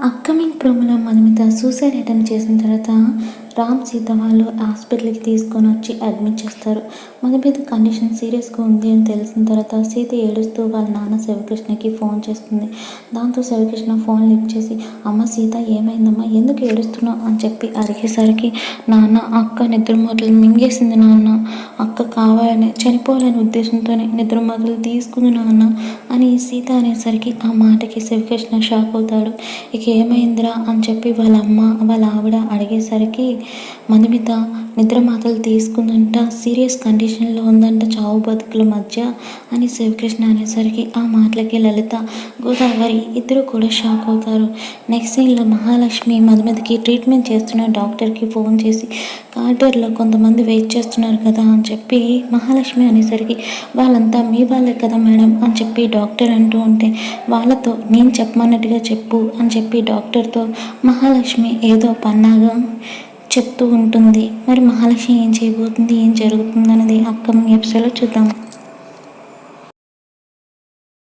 Upcoming ప్రోమోలో Madhumita suicide attempt చేసిన తర్వాత రామ్ సీత వాళ్ళు హాస్పిటల్కి తీసుకొని వచ్చి అడ్మిట్ చేస్తారు. మధుమిత కండిషన్ సీరియస్గా ఉంది అని తెలిసిన తర్వాత సీత ఏడుస్తూ వాళ్ళ నాన్న శివకృష్ణకి ఫోన్ చేస్తుంది. దాంతో శివకృష్ణ ఫోన్ లిఫ్ట్ చేసి అమ్మ సీత ఏమైందమ్మా? ఎందుకు ఏడుస్తున్నావు? అని చెప్పి అడిగేసరికి నాన్న అక్క నిద్రమోతలు మింగేసింది నాన్న. అక్క కావాలని చనిపోవాలనే ఉద్దేశంతోనే నిద్రమోతలు తీసుకుంది నాన్న అని సీత అనేసరికి ఆ మాటకి శివకృష్ణ షాక్ అవుతాడు. ఇక ఏమైందిరా? అని చెప్పి వాళ్ళ అమ్మ వాళ్ళ ఆవిడ అడిగేసరికి మధుమిత నిద్ర మాతలు తీసుకుందంట సీరియస్ కండిషన్లో ఉందంట చావు బతుకుల మధ్య అని శివకృష్ణ అనేసరికి ఆ మాటలకి లలిత గోదావరి ఇద్దరు కూడా షాక్ అవుతారు. నెక్స్ట్ సీన్లో మహాలక్ష్మి మధుమితకి ట్రీట్మెంట్ చేస్తున్న డాక్టర్కి ఫోన్ చేసి కార్డర్లో కొంతమంది వెయిట్ చేస్తున్నారు కదా అని చెప్పి మహాలక్ష్మి అనేసరికి వాళ్ళంతా మీ వాళ్ళే కదా మేడం అని చెప్పి డాక్టర్ అంటూ ఉంటే వాళ్ళతో నేను చెప్పమన్నట్టుగా చెప్పు అని చెప్పి డాక్టర్తో మహాలక్ష్మి ఏదో పన్నాగా చెప్తూ ఉంటుంది. మరి మహాలక్ష్మి ఏం చేయబోతుంది? ఏం జరుగుతుంది? అనేది అప్కమింగ్ ఎపిసోడ్లో చూద్దాం.